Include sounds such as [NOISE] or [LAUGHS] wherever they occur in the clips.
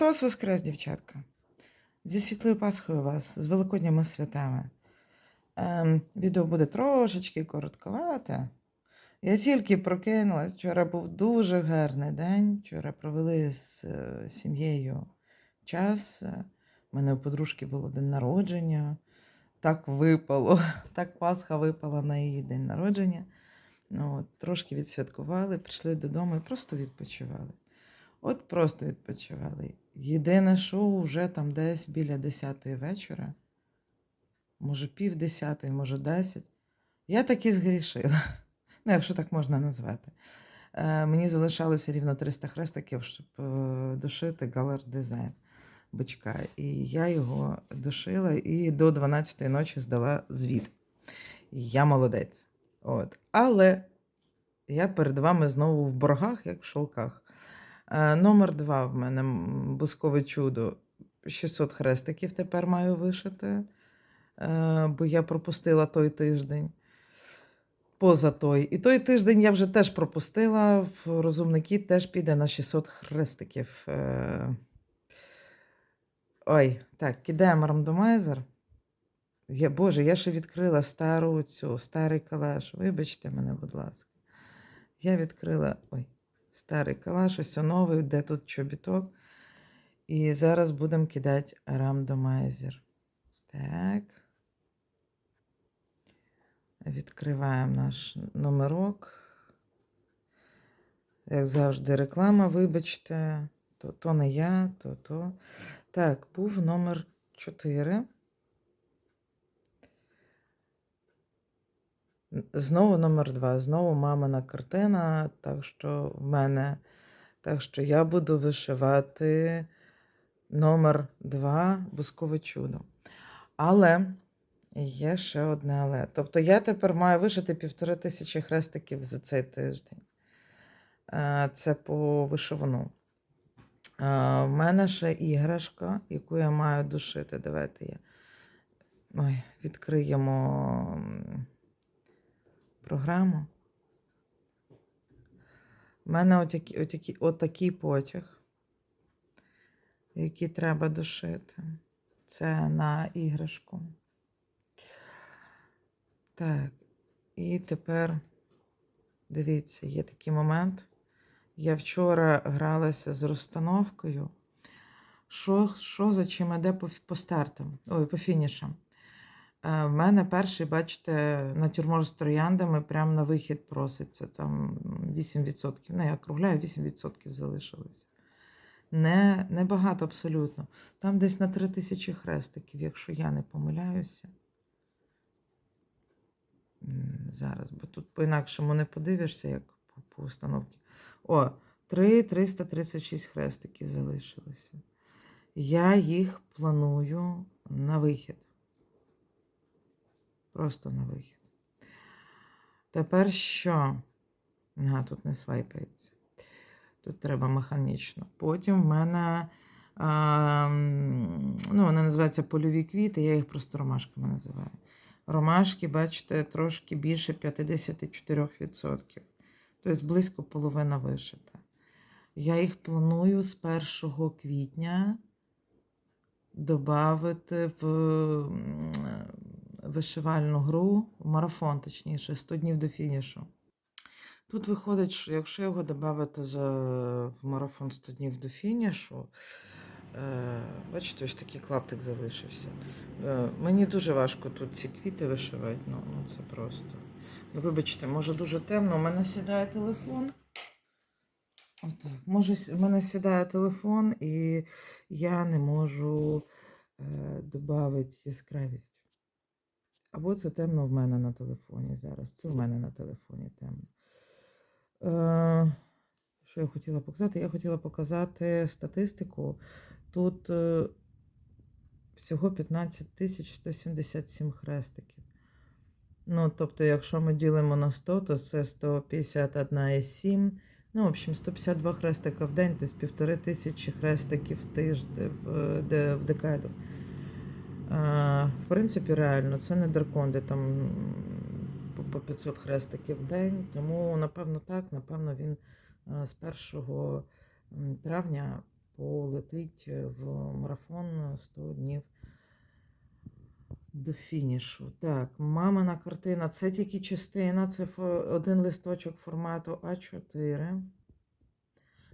Христос Воскрес, дівчатка! Зі світлою Пасхою вас, з Великодніми святами. Ем, відео буде трошечки коротковате. Я тільки прокинулась. Вчора був дуже гарний день. Вчора провели з е, сім'єю час. У мене у подружки було день народження. Так випало. [LAUGHS] Так Пасха випала на її день народження. Ну, трошки відсвяткували, прийшли додому і просто відпочивали. От просто відпочивали. Єдине шоу вже там десь біля 10 вечора, може пів 10, може 10. Я таки згрішила. [LAUGHS] Ну, якщо так можна назвати. Е, мені залишалося рівно 300 хрестиків, щоб е, дошити галер дизайн бичка. І я його дошила і до 12-ї ночі здала звіт. Я молодець. От. Але я перед вами знову в боргах, як в шелках. Е, Номер два в мене бускове чудо. 600 хрестиків тепер маю вишити, е, бо я пропустила той тиждень. Поза той. І той тиждень я вже теж пропустила. В розумний кіт теж піде на 600 хрестиків. Е, Ой, так, кидаємо рандомайзер. Я, Боже, я ще відкрила стару цю, старий калаш. Вибачте мене, будь ласка. Я відкрила. Ой, старий калаш, ось новий, де тут чобіток. І зараз будемо кидати рандомайзер. Так. Відкриваємо наш номерок. Як завжди, реклама, вибачте, то, то не я, то то. Так, був номер 4. Знову номер 2. Знову мамина картина. Так що в мене. Так що я буду вишивати номер 2 бускове чудо. Але є ще одне але. Тобто я тепер маю вишити півтори тисячі хрестиків за цей тиждень. Е, Це по вишивану. В мене ще іграшка, яку я маю душити. Давайте я Ой, відкриємо програму. У мене отакі, отакі, отакий потяг, який треба душити. Це на іграшку. Так, і тепер дивіться, є такий момент. Я вчора гралася з розстановкою. Що, що за чим іде по, по стартам? Ой, по фінішам. Е, в мене перший, бачите, натюрморт з трояндами прямо на вихід проситься. Там 8%. Ну, я округляю, 8% залишилося. Не, не багато абсолютно. Там десь на 3 тисячі хрестиків, якщо я не помиляюся. Зараз, бо тут по-інакшому не подивишся, як по, по установці. О, 3 336 хрестиків залишилося. Я їх планую на вихід. Просто на вихід. Тепер що? А, тут не свайпається. Тут треба механічно. Потім в мене. А, ну, вони називаються польові квіти, я їх просто ромашками називаю. Ромашки, бачите, трошки більше 54%. Тобто близько половина вишита. Я їх планую з 1 квітня додати в вишивальну гру, марафон, точніше, 100 днів до фінішу. Тут виходить, що якщо його додати за марафон 100 днів до фінішу, е, бачите, ось такий клаптик залишився. Е, мені дуже важко тут ці квіти вишивати, ну, ну це просто. Ну, Вибачте, може дуже темно, у мене сідає телефон. Отак. Може, в мене сідає телефон, і я не можу е, додати яскравість. Або це темно в мене на телефоні зараз. Це в мене на телефоні темно. Е, що я хотіла показати? Я хотіла показати статистику. Тут е, всього 15 тисяч 177 хрестиків. Ну, тобто, якщо ми ділимо на 100, то це 151,7. Ну, в общем, 152 хрестика в день, тобто півтори тисячі хрестиків в тиждень в, в декаду. В принципі, реально, це не дракон, де там по- по 500 хрестиків в день. Тому, напевно, так, напевно, він з 1 травня полетить в марафон 100 днів до фінішу. Так, мамина картина. Це тільки частина, це один листочок формату А4.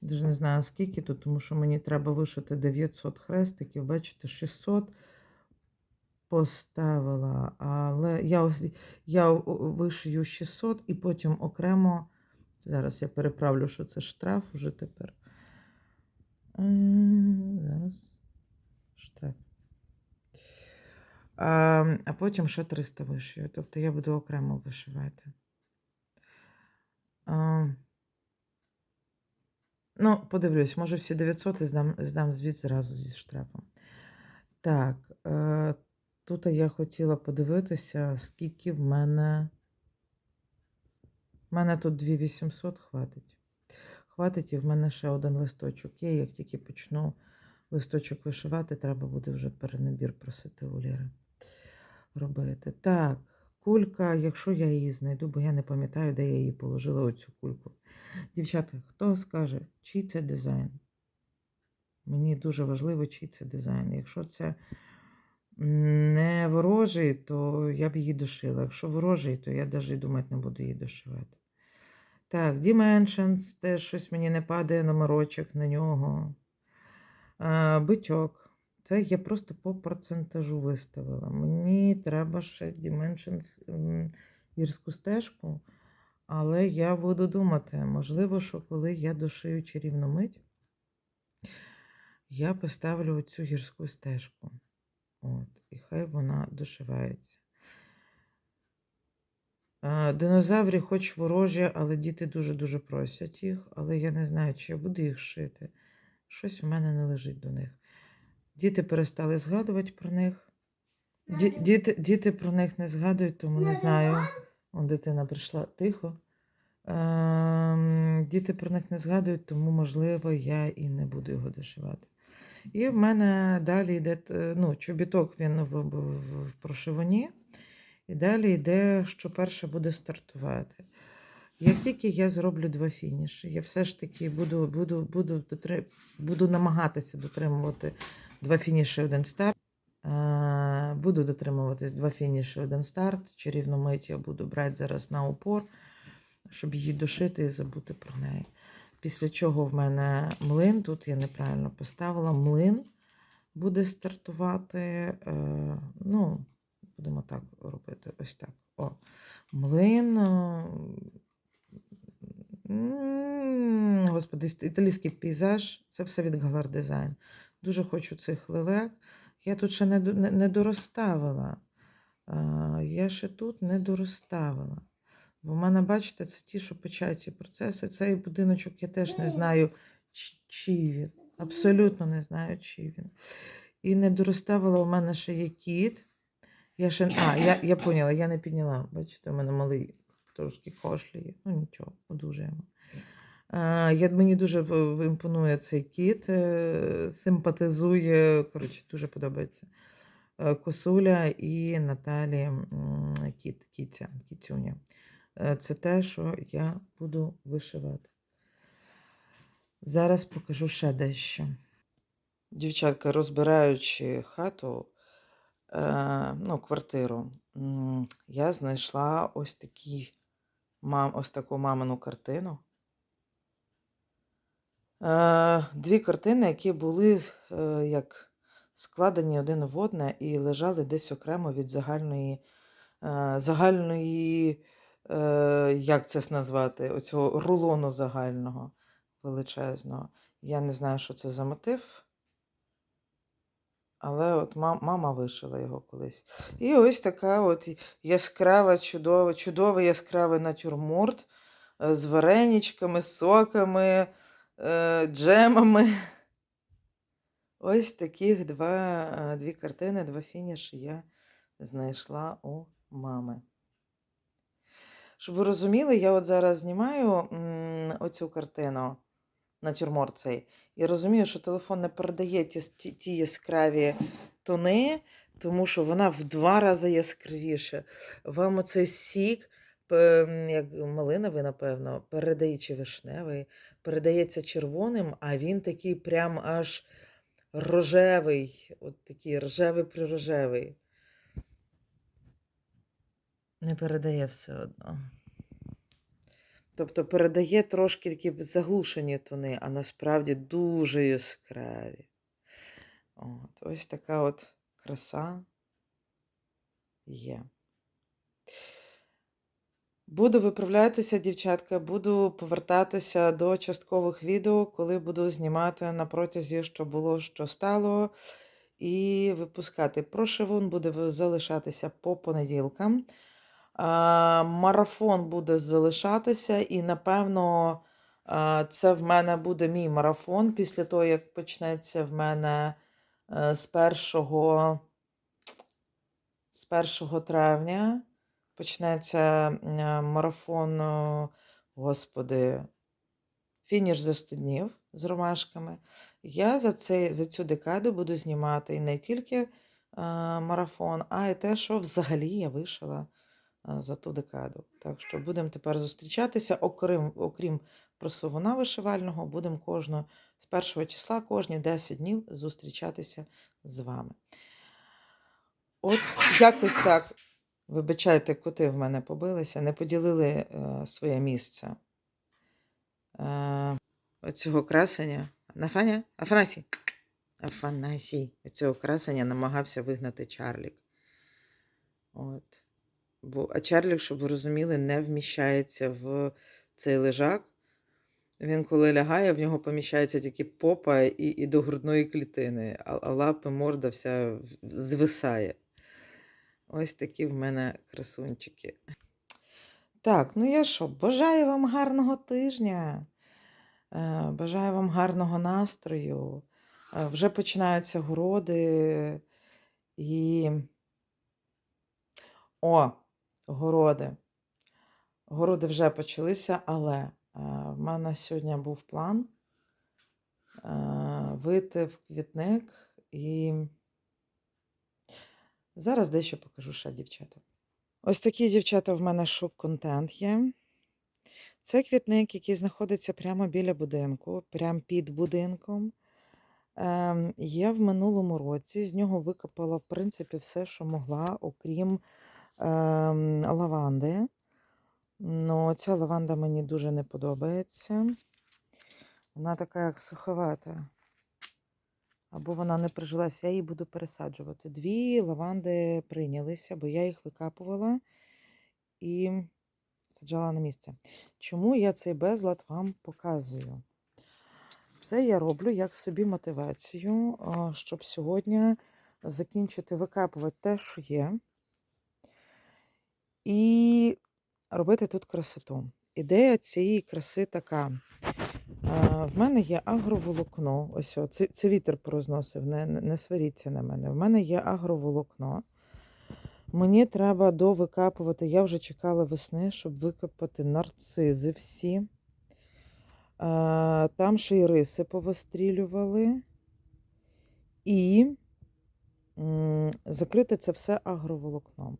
Даже не знаю, скільки тут, тому що мені треба вишити 900 хрестиків. Бачите, 600 поставила, але я, я вишию 600 і потім окремо. Зараз я переправлю, що це штраф уже тепер. Зараз. Штраф. А, а потім ще 300 вишию. Тобто я буду окремо вишивати. А, ну, подивлюсь, може всі 900 і здам, здам звіт зразу зі штрафом. Так, е, тут я хотіла подивитися, скільки в мене. В мене тут 2800 хватить. Хватить, і в мене ще один листочок є. Як тільки почну листочок вишивати, треба буде вже перенабір просити у Ліри робити. Так, кулька, якщо я її знайду, бо я не пам'ятаю, де я її положила, оцю кульку. Дівчата, хто скаже, чий це дизайн? Мені дуже важливо, чий це дизайн. Якщо це не ворожий, то я б її дошила. Якщо ворожий, то я навіть думати не буду її дошивати. Так, Dimensions, теж щось мені не падає номерочок на нього. А, бичок. Це я просто по процентажу виставила. Мені треба ще Dimensions гірську стежку, але я буду думати, можливо, що коли я дошию чарівну мить, я поставлю цю гірську стежку. От, і хай вона дошивається. Динозаврі хоч ворожі, але діти дуже-дуже просять їх, але я не знаю, чи я буду їх шити. Щось у мене не лежить до них. Діти перестали згадувати про них. Ді- Діти, діти про них не згадують, тому не знаю. Он дитина прийшла тихо. Ем, Діти про них не згадують, тому, можливо, я і не буду його дошивати. І в мене далі йде е, ну, чобіток він в, в, в, прошивані. І далі йде, що перше буде стартувати. Як тільки я зроблю два фініші, я все ж таки буду, буду, буду, дотри- буду намагатися дотримувати два фініші, один старт. Е, Буду дотримуватись два фініші, один старт. Чарівну мить я буду брати зараз на упор, щоб її дошити і забути про неї. Після чого в мене млин, тут я неправильно поставила, млин буде стартувати. е, Ну, будемо так робити. Ось так. О, млин. е, Господи, італійський пейзаж. Це все від Галар Дизайн. Дуже хочу цих лелек. Я тут ще не, не, не дорозставила. Я ще тут не дорозставила. Бо в мене, бачите, це ті, що початі процеси. Цей будиночок я теж не знаю, чий він. Абсолютно не знаю, чий він. І не дорозставила у мене ще є кіт. Я ще. А, я, я поняла, я не підняла. Бачите, у мене малий трошки кошлює. Ну нічого, одужаємо. Я, мені дуже імпонує цей кіт, е, симпатизує, коротше, дуже подобається. Е, Косуля і Наталі кіт, кіця, кіцюня. Е, Це те, що я буду вишивати. Зараз покажу ще дещо. Дівчатка, розбираючи хату, е, ну, квартиру, я знайшла ось, такі, ось таку мамину картину. Е, Дві картини, які були як складені один в одне і лежали десь окремо від загальної, загальної е, як це назвати, оцього рулону загального величезного. Я не знаю, що це за мотив. Але от мама вишила його колись. І ось така от яскрава, чудова, чудовий яскравий натюрморт е, з вареничками, соками, е, джемами. Ось таких два, дві картини, два фініші я знайшла у мами. Щоб ви розуміли, я от зараз знімаю м, оцю картину, натюрморт цей, і розумію, що телефон не передає ті, ті, яскраві тони, тому що вона в два рази яскравіша. Вам оцей сік як малиновий, напевно, передає чи вишневий, передається червоним, а він такий прям аж рожевий, от такий рожевий прирожевий. Не передає все одно. Тобто передає трошки такі заглушені тони, а насправді дуже яскраві. От, ось така от краса є. Буду виправлятися, дівчатка, буду повертатися до часткових відео, коли буду знімати на протязі, що було, що стало, і випускати. Прошивун буде залишатися по понеділкам. А, Марафон буде залишатися, і, напевно, це в мене буде мій марафон після того, як почнеться в мене е, з 1, з 1 травня почнеться е, марафон, господи, фініш за 100 днів з ромашками. Я за, цей, за цю декаду буду знімати не тільки е, марафон, а й те, що взагалі я вишила е, за ту декаду. Так що будемо тепер зустрічатися, окрім, окрім просувуна вишивального, будемо кожного з першого числа кожні 10 днів зустрічатися з вами. От якось так. Вибачайте, коти в мене побилися, не поділили е, своє місце. Е, оцього красення. Нафаня? Афанасій. Афанасій. Оцього красення намагався вигнати Чарлік. От. Бо, а Чарлік, щоб ви розуміли, не вміщається в цей лежак. Він, коли лягає, в нього поміщається тільки попа і, і до грудної клітини, а, а лапи, морда вся звисає. Ось такі в мене красунчики. Так, ну я що, бажаю вам гарного тижня. Е, Бажаю вам гарного настрою. Е, Вже починаються городи. І. О, городи. Городи вже почалися, але е, в мене сьогодні був план е, вийти в квітник і зараз дещо покажу ще, дівчата. Ось такий, дівчата, в мене шок-контент є. Це квітник, який знаходиться прямо біля будинку, прямо під будинком. Ем, я в минулому році з нього викопала, в принципі, все, що могла, окрім ем, лаванди. Ну, ця лаванда мені дуже не подобається. Вона така, як суховата. Або вона не прижилася, я її буду пересаджувати. Дві лаванди прийнялися, бо я їх викапувала і саджала на місце. Чому я цей безлад вам показую? Це я роблю як собі мотивацію, щоб сьогодні закінчити викапувати те, що є, і робити тут красоту. Ідея цієї краси така. В мене є агроволокно. Ось це, це вітер порозносив, не не сваріться на мене. В мене є агроволокно. Мені треба довикапувати. Я вже чекала весни, щоб викопати нарцизи всі. Там ще й риси повистрілювали. І закрити це все агроволокном.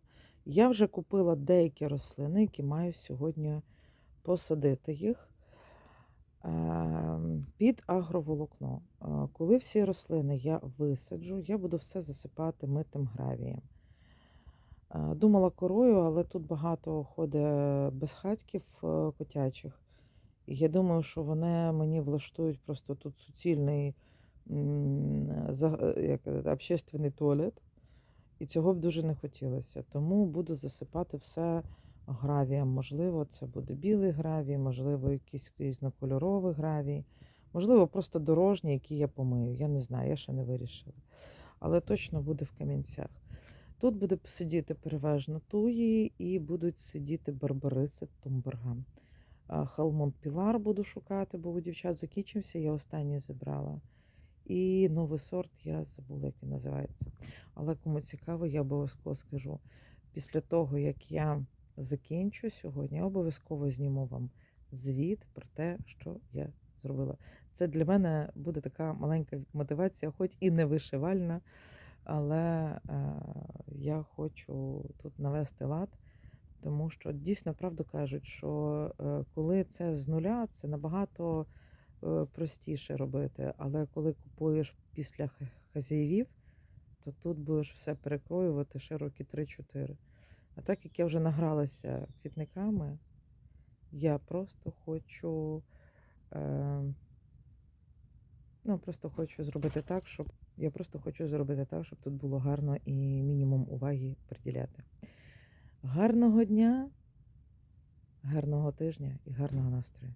Я вже купила деякі рослини, які маю сьогодні посадити їх е, під агроволокно. Е, Коли всі рослини я висаджу, я буду все засипати митим гравієм. Е, Думала корою, але тут багато ходить безхатьків е, котячих. І я думаю, що вони мені влаштують просто тут суцільний як, общественний туалет. І цього б дуже не хотілося. Тому буду засипати все гравієм. Можливо, це буде білий гравій, можливо, якийсь різнокольоровий гравій, можливо, просто дорожній, який я помию. Я не знаю, я ще не вирішила. Але точно буде в камінцях. Тут буде сидіти переважно туї і будуть сидіти барбариси Тумберга. Халмон Пілар буду шукати, бо у дівчат закінчився, я останній зібрала. І новий сорт, я забула, як він називається. Але кому цікаво, я обов'язково скажу. Після того, як я закінчу сьогодні, я обов'язково зніму вам звіт про те, що я зробила. Це для мене буде така маленька мотивація, хоч і не вишивальна, але е, я хочу тут навести лад, Тому що дійсно правду кажуть, що е, коли це з нуля, це набагато простіше робити. Але коли купуєш після хазяївів, то тут будеш все перекроювати ще роки 3-4. А так як я вже награлася квітниками, я просто хочу. Е, ну, просто хочу зробити так, щоб. Я просто хочу зробити так, щоб тут було гарно і мінімум уваги приділяти. Гарного дня, гарного тижня і гарного настрою.